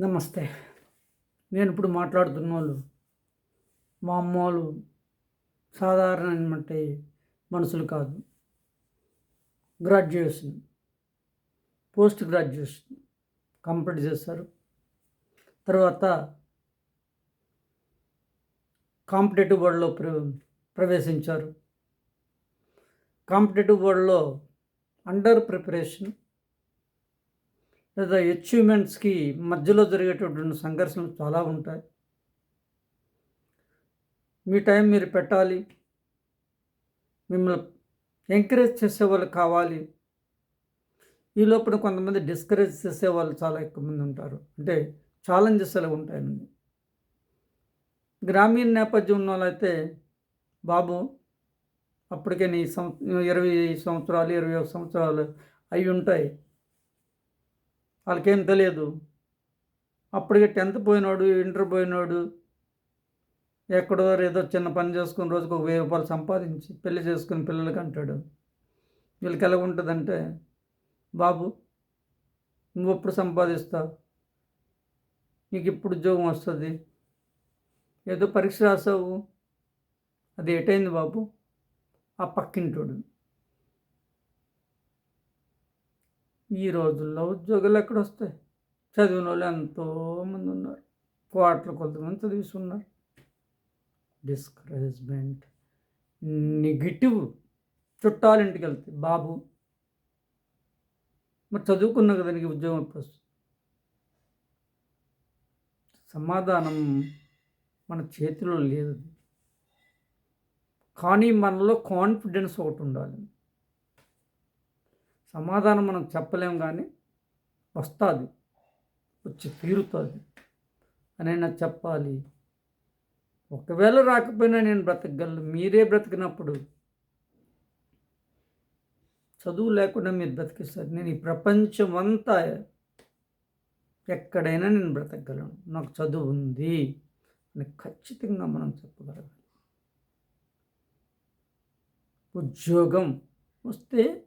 నమస్తే. నేను ఇప్పుడు మాట్లాడుతున్న వాళ్ళు మా అమ్మోళ్ళు సాధారణమైనటువంటి మనుషులు కాదు. గ్రాడ్యుయేషన్ పోస్ట్ గ్రాడ్యుయేషన్ కంప్లీట్ చేస్తారు తర్వాత కాంపిటేటివ్ వరల్డ్లో ప్ర ప్రవేశించారు. కాంపిటేటివ్ వరల్డ్లో అండర్ ప్రిపరేషన్ లేదా అచీవ్మెంట్స్కి మధ్యలో జరిగేటటువంటి సంఘర్షణలు చాలా ఉంటాయి. మీ టైం మీరు పెట్టాలి. మిమ్మల్ని ఎంకరేజ్ చేసేవాళ్ళు కావాలి. ఈ లోపల కొంతమంది డిస్కరేజ్ చేసే వాళ్ళు చాలా ఎక్కువ మంది ఉంటారు. అంటే ఛాలెంజెస్ అలా ఉంటాయండి. గ్రామీణ నేపథ్యం ఉన్న వాళ్ళైతే బాబు అప్పటికే నీ సంవ ఇరవై సంవత్సరాలు ఇరవై ఒక సంవత్సరాలు అవి ఉంటాయి. వాళ్ళకేం తెలియదు. అప్పటికే టెన్త్ పోయినాడు ఇంటర్ పోయినాడు ఎక్కడో ఏదో చిన్న పని చేసుకుని రోజుకు ఒక వెయ్యి రూపాయలు సంపాదించి పెళ్ళి చేసుకుని పిల్లలకి అంటాడు. వీళ్ళకి ఎలా ఉంటుందంటే బాబు నువ్వు ఎప్పుడు సంపాదిస్తావు నీకు ఇప్పుడు ఉద్యోగం వస్తుంది? ఏదో పరీక్ష రాసావు అది ఎటైంది బాబు? ఆ పక్కింటోడు. ఈ రోజుల్లో ఉద్యోగాలు ఎక్కడ వస్తాయి చదివిన వాళ్ళు ఎంతోమంది ఉన్నారు. కోట్ల కొద్దిమంది చదివిస్తున్నారు. డిస్కరేజ్మెంట్ నెగిటివ్ చుట్టాలింటికి వెళ్తే బాబు మరి చదువుకున్నా కదా నీకు ఉద్యోగం ఎప్పుడు వస్తుంది? సమాధానం మన చేతిలో లేదు. కానీ మనలో కాన్ఫిడెన్స్ ఒకటి ఉండాలి. సమాధానం మనం చెప్పలేం కానీ వస్తుంది వచ్చి తీరుతుంది. అనైనా చెప్పాలి. ఒకవేళ రాకపోయినా నేను బ్రతకగలను మీరే బ్రతికినప్పుడు. చదువు లేకుండా మీరు బ్రతికిస్తారు. నేను ఈ ప్రపంచం అంతా ఎక్కడైనా నేను బ్రతకగలను. నాకు చదువు ఉంది అని ఖచ్చితంగా మనం చెప్పగలగాలి. ఉద్యోగం వస్తే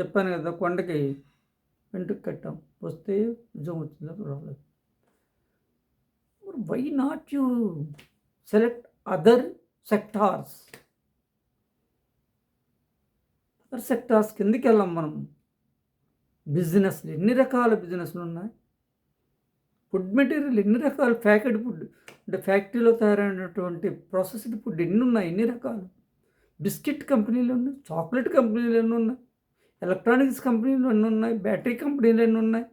చెప్పాను కదా కొండకి వెంటుకు కట్టాం. వస్తే ఉద్యోగం వచ్చింది రాలేదు. Why not you select other sectors other sectors కిందకి వెళ్ళాం మనం. బిజినెస్లు ఎన్ని రకాల బిజినెస్లు ఉన్నాయి? ఫుడ్ మెటీరియల్ ఎన్ని రకాలు? ప్యాకెట్ ఫుడ్ అంటే ఫ్యాక్టరీలో తయారైనటువంటి ప్రాసెస్డ్ ఫుడ్ ఎన్ని ఉన్నాయి? ఎన్ని రకాలు? బిస్కెట్ కంపెనీలు ఉన్నాయి చాక్లెట్ కంపెనీలు ఎన్ని ఉన్నాయి? ఎలక్ట్రానిక్స్ కంపెనీలు ఎన్ని ఉన్నాయి? బ్యాటరీ కంపెనీలు ఎన్ని ఉన్నాయి?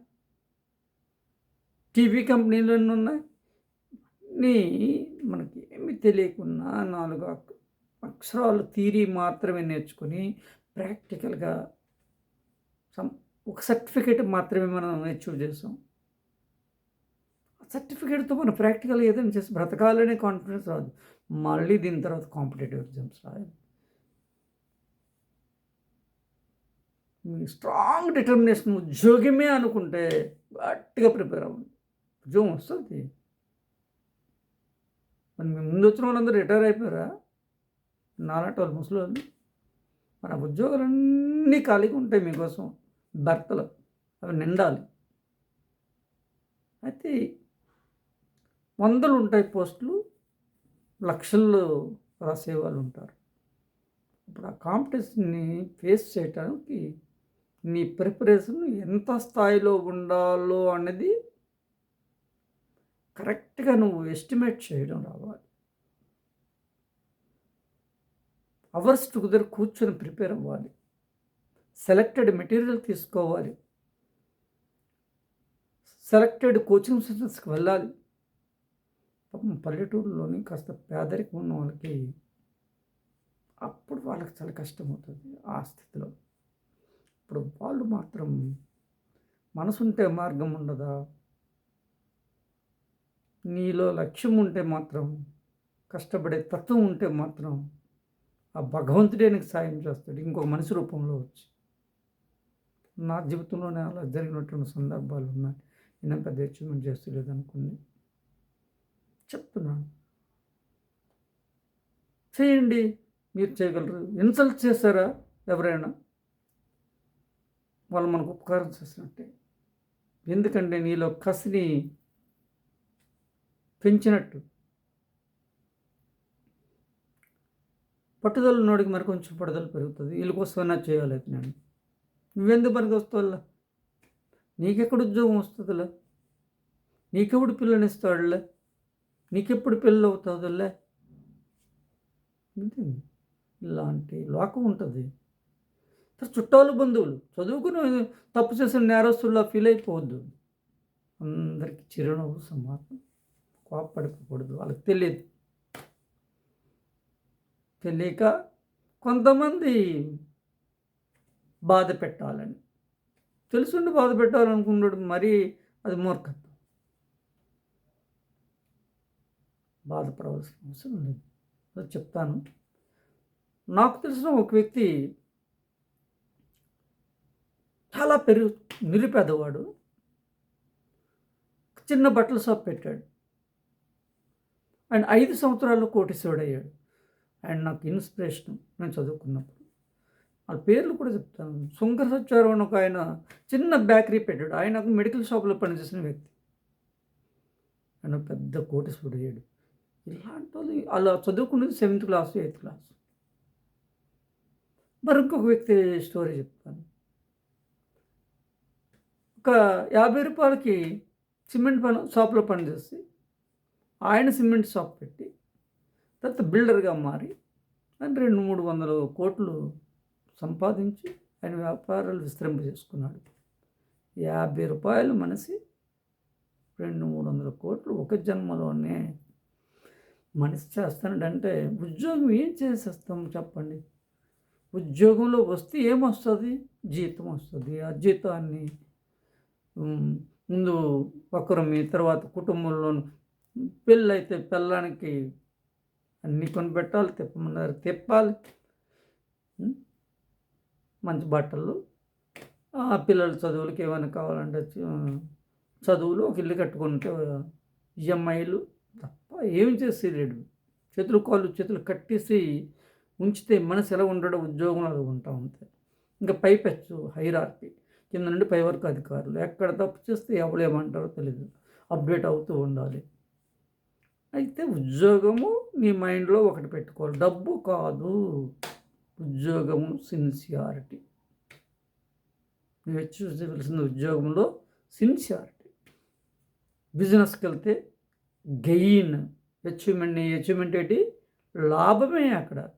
టీవీ కంపెనీలు ఎన్ని ఉన్నాయి? నీ మనకి ఏమి తెలియకుండా నాలుగు అక్షరాలు థీరీ మాత్రమే నేర్చుకొని ప్రాక్టికల్గా సమ్ ఒక సర్టిఫికేట్ మాత్రమే మనం అచీవ్ చేసాం. సర్టిఫికేట్తో మనం ప్రాక్టికల్ ఏదైనా చేసి బ్రతకాలనే కాన్ఫిడెన్స్ రాదు. మళ్ళీ దీని తర్వాత కాంపిటేటివ్ ఎగ్జామ్స్ రాయాలి. మీ స్ట్రాంగ్ డిటర్మినేషన్ ఉద్యోగమే అనుకుంటే గట్టిగా ప్రిపేర్ అవ్వండి. ఉద్యోగం వస్తుంది. మరి మీ ముందు వచ్చిన వాళ్ళందరూ రిటైర్ అయిపోయారా? నాలాంటి వాళ్ళు ముసలి మన ఉద్యోగాలన్నీ ఖాళీగా ఉంటాయి మీకోసం. భర్తలు అవి నిండాలి. అయితే వందలు ఉంటాయి పోస్టులు లక్షల్లో రాసే వాళ్ళు ఉంటారు. ఇప్పుడు ఆ కాంపిటీషన్ని ఫేస్ చేయడానికి నీ ప్రిపరేషన్ ఎంత స్థాయిలో ఉండాలో అనేది కరెక్ట్గా నువ్వు ఎస్టిమేట్ చేయడం రావాలి. అవర్స్ టుగెదర్ కూర్చొని ప్రిపేర్ అవ్వాలి. సెలెక్టెడ్ మెటీరియల్ తీసుకోవాలి. సెలెక్టెడ్ కోచింగ్ సెంటర్స్కి వెళ్ళాలి. పాపం పల్లెటూరులోని కాస్త పేదరికం ఉన్న వాళ్ళకి అప్పుడు వాళ్ళకి చాలా కష్టం అవుతుంది ఆ స్థితిలో. ఇప్పుడు వాళ్ళు మాత్రం మనసుంటే మార్గం ఉండదా? నీలో లక్ష్యం ఉంటే మాత్రం కష్టపడే తత్వం ఉంటే మాత్రం ఆ భగవంతుడే నీకు సాయం చేస్తాడు ఇంకొక మనిషి రూపంలో వచ్చి. నా జీవితంలోనే అలా జరిగినటువంటి సందర్భాలు ఉన్నాయి. నేను పెద్ద అచీవ్మెంట్ చేస్తలేదనుకుని చెప్తున్నాను. చేయండి. మీరు చేయగలరు. ఇన్సల్ట్ చేశారా ఎవరైనా? వాళ్ళు మనకు ఉపకారం చేసినట్టే. ఎందుకంటే నీలో కసిని పెంచినట్టు. పట్టుదల నోడికి మరి కొంచెం పట్టుదల పెరుగుతుంది. వీళ్ళ కోసమైనా చేయాలి నేను. నువ్వెందుకు పనికి వస్తావులా? నీకెక్కడ ఉద్యోగం వస్తుందిలే? నీకెప్పుడు పిల్లని ఇస్తాడులే? నీకెప్పుడు పిల్లలు అవుతుందిలే? ఇలాంటి లోకం ఉంటుంది. చుట్టాలు బంధువులు చదువుకుని తప్పు చేసిన నేరస్తుల్లా ఫీల్ అయిపోవద్దు. అందరికీ చిరునవ్వు సమాధానం. కోపడిపోకూడదు వాళ్ళకి తెలియదు తెలియక కొంతమంది బాధ పెట్టాలని. తెలుసుండి బాధ పెట్టాలనుకున్నాడు మరీ అది మూర్ఖత్వం. బాధపడవలసిన అవసరం లేదు. చెప్తాను. నాకు తెలిసిన ఒక వ్యక్తి చాలా పెరుగు నిరుపేదవాడు చిన్న బట్టల షాప్ పెట్టాడు. అండ్ ఐదు సంవత్సరాల్లో కోటీశ్వరుడయ్యాడు. అండ్ నాకు ఇన్స్పిరేషన్ నేను చదువుకున్నప్పుడు. ఆ పేర్లు కూడా చెప్తాను. శంకర సత్యారావు ఒక ఆయన చిన్న బేకరీ పెట్టాడు. ఆయన ఒక మెడికల్ షాప్లో పనిచేసిన వ్యక్తి. ఆయన పెద్ద కోటీశ్వరుడు అయ్యాడు ఇలాంటి వాళ్ళు అలా చదువుకున్నది సెవెంత్ క్లాస్ ఎయిత్ క్లాస్. మరి ఇంకొక వ్యక్తి స్టోరీ చెప్తాను. ఒక యాభై రూపాయలకి సిమెంట్ పని షాప్లో పనిచేసి ఆయన సిమెంట్ షాప్ పెట్టి తర్వాత బిల్డర్గా మారి ఆయన రెండు మూడు వందల కోట్లు సంపాదించి ఆయన వ్యాపారాలు విస్తరింప చేసుకున్నాడు యాభై రూపాయలు మనిషి రెండు మూడు వందల కోట్లు ఒక జన్మలోనే మనిషి చేస్తానంటే ఉద్యోగం ఏం చేసేస్తాం చెప్పండి? ఉద్యోగంలో వస్తే ఏమొస్తుంది? జీతం వస్తుంది. ఆ జీతాన్ని ముందు ముందు మీ తర్వాత కుటుంబంలో పెళ్ళైతే పిల్లానికి అన్నీ కొనిపెట్టాలి తిప్పమన్నారు. తిప్పాలి. మంచి బట్టలు. ఆ పిల్లల చదువులకి ఏమైనా కావాలంటే చదువులు ఒక ఇల్లు కట్టుకుంటే ఈఎంఐలు తప్ప ఏం చేసేలేడు. చేతులు కాళ్ళు చేతులు కట్టేసి ఉంచితే మనసు ఎలా ఉండడం ఉద్యోగంలో అలా ఉంటా. ఉంటాయి ఇంకా పైపెచ్చు హైరార్పీ కింద నుండి పై వరకు అధికారులు ఎక్కడ తప్పు చేస్తే ఎవరు ఏమంటారో తెలియదు అప్డేట్ అవుతూ ఉండాలి. అయితే ఉద్యోగము నీ మైండ్లో ఒకటి పెట్టుకోవాలి. డబ్బు కాదు. ఉద్యోగము సిన్సియారిటీ. నువ్వు చూసవలసిన ఉద్యోగంలో సిన్సియారిటీ. బిజినెస్కి వెళ్తే గెయిన్ అచీవ్మెంట్ నీ అచీవ్మెంట్ ఏంటి? లాభమే అక్కడ.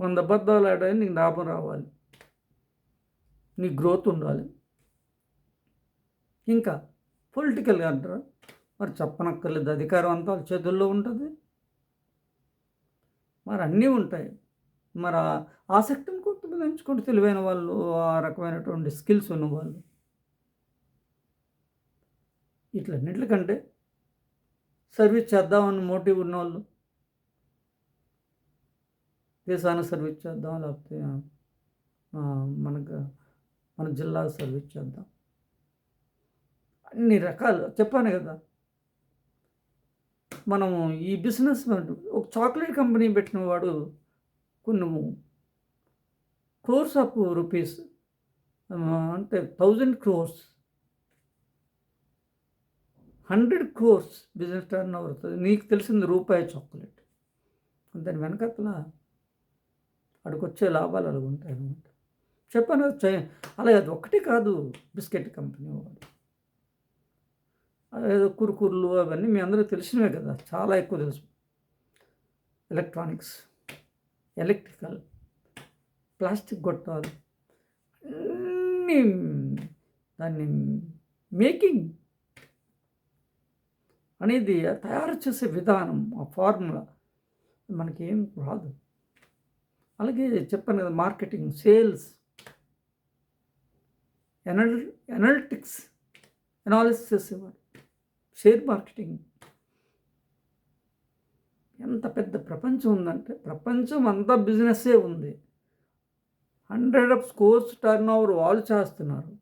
వంద అబద్ధాలు ఆడాలి నీకు లాభం రావాలి. నీ గ్రోత్ ఉండాలి. ఇంకా పొలిటికల్గా అంటారా? మరి చెప్పనక్కర్లేదు. అధికారం అంతా వాళ్ళ చేతుల్లో ఉంటుంది. మరి అన్నీ ఉంటాయి. మరి ఆసక్తిని కొంతమంది ఎంచుకుంటే తెలివైన వాళ్ళు ఆ రకమైనటువంటి స్కిల్స్ ఉన్నవాళ్ళు. ఇట్లన్నింటికంటే సర్వీస్ చేద్దామని మోటివ్ ఉన్నవాళ్ళు. దేశానికి సర్వీస్ చేద్దాం లేకపోతే మనకు మన జిల్లా సర్వీస్ చేద్దాం. అన్ని రకాలు చెప్పాను కదా. మనం ఈ బిజినెస్ ఒక చాక్లెట్ కంపెనీ పెట్టిన వాడు కొన్ని క్రోర్స్ ఆఫ్ రూపీస్ అంటే thousand crores hundred crores business turn అవుతుంది. నీకు తెలిసింది రూపాయి చాక్లెట్. దాని వెనకట్ల అక్కడికి లాభాలు అలాగ ఉంటాయి అనమాట చెప్పాను చై- అలాగే అది ఒక్కటే కాదు బిస్కెట్ కంపెనీ వాడు. ఏదో కురుకుర్లు అవన్నీ మీ అందరూ తెలిసినవే కదా చాలా ఎక్కువ తెలుసు. ఎలక్ట్రానిక్స్ ఎలక్ట్రికల్ ప్లాస్టిక్ గొట్టాలు అన్నీ దాన్ని మేకింగ్ అనేది తయారు చేసే విధానం ఆ ఫార్ములా ఏం రాదు. అలాగే చెప్పాను కదా మార్కెటింగ్ సేల్స్ ఎనల్ ఎనలిటిక్స్ ఎనాలిసిస్ చేసేవారు షేర్ మార్కెటింగ్. ఎంత పెద్ద ప్రపంచం ఉందంటే ప్రపంచం అంతా బిజినెస్సే ఉంది. Hundred of scores turnover వాళ్ళు చేస్తున్నారు.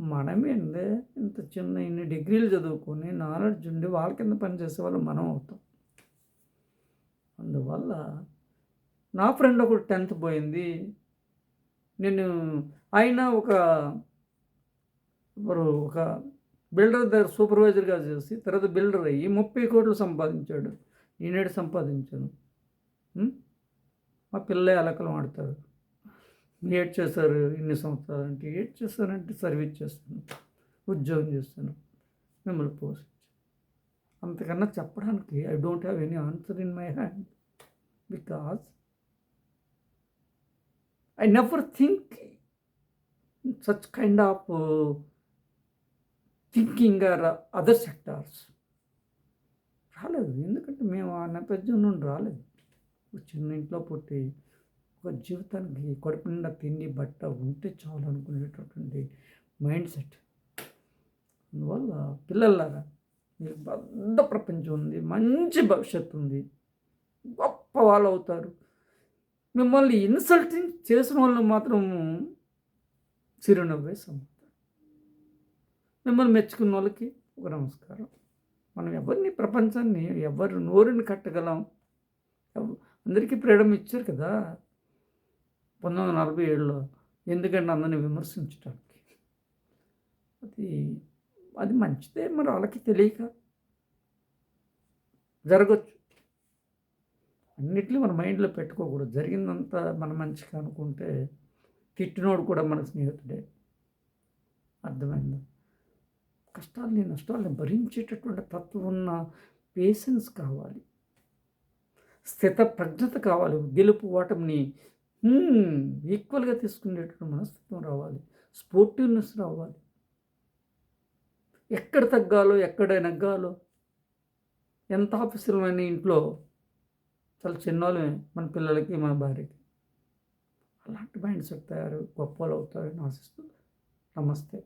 మనమేందే ఇంత చిన్న ఇన్ని డిగ్రీలు చదువుకొని నాలెడ్జ్ ఉండి వాళ్ళ కింద పనిచేసే వాళ్ళు మనం అవుతాం. అందువల్ల నా ఫ్రెండ్ ఒకటి టెన్త్ పోయింది. నేను ఆయన ఒక మరి ఒక బిల్డర్ దగ్గర సూపర్వైజర్గా చేసి తర్వాత బిల్డర్ అయ్యి ముప్పై కోట్లు సంపాదించాడు. ఈనాడు సంపాదించాను. మా పిల్ల అలకలు ఆడతారు. ఏడ్ చేశారు ఇన్ని సంవత్సరాలు అంటే ఏడ్ చేశానంటే సర్వీస్ చేస్తాను ఉద్యోగం చేస్తాను మిమ్మల్ని పోషించు. అంతకన్నా చెప్పడానికి I don't have any answer in my hand because I never think such kind of thinking or other sectors రాలేదు. ఎందుకంటే మేము ఆ నేపథ్యం నుండి రాలేదు. చిన్న ఇంట్లో పుట్టి ఒక జీవితానికి కడుపు నిండా తిండి బట్ట ఉంటే చాలు అనుకునేటటువంటి మైండ్ సెట్. అందువల్ల పిల్లలారా మీకు పెద్ద ప్రపంచం ఉంది మంచి భవిష్యత్తు ఉంది గొప్ప వాళ్ళు అవుతారు మిమ్మల్ని ఇన్సల్టింగ్ చేసిన వాళ్ళు మాత్రం చిరునవ్వే సమాధానం మిమ్మల్ని మెచ్చుకున్న వాళ్ళకి ఒక నమస్కారం. మనం ఎవరిని ప్రపంచాన్ని ఎవరు నోరుని కట్టగలం? అందరికీ ఫ్రీడమ్ ఇచ్చారు కదా? పంతొమ్మిది వందల నలభై ఏడులో ఎందుకంటే అందరిని విమర్శించడానికి అది అది మంచిదే మరి వాళ్ళకి తెలియక. జరగచ్చు. అన్నిటిని మన మైండ్లో పెట్టుకోకూడదు. జరిగిందంతా మన మంచిగా అనుకుంటే తిట్టినోడు కూడా మన స్నేహితుడే. అర్థమైందా? కష్టాలని నష్టాలని భరించేటటువంటి తత్వం ఉన్న పేషెన్స్ కావాలి. స్థిత ప్రజ్ఞత కావాలి. గెలుపు ఓటమిని ఈక్వల్గా తీసుకునేటువంటి మనస్తత్వం రావాలి. స్పోర్టివ్నెస్ రావాలి. ఎక్కడ తగ్గాలో ఎక్కడ నెగ్గాలో ఎంత ఆఫీసులమైన ఇంట్లో చాలా చిన్నోళ్ళమే మన పిల్లలకి మన భార్యకి. అలాంటి మైండ్ సెట్ తయారు గొప్పలు అవుతారని ఆశిస్తూ. నమస్తే.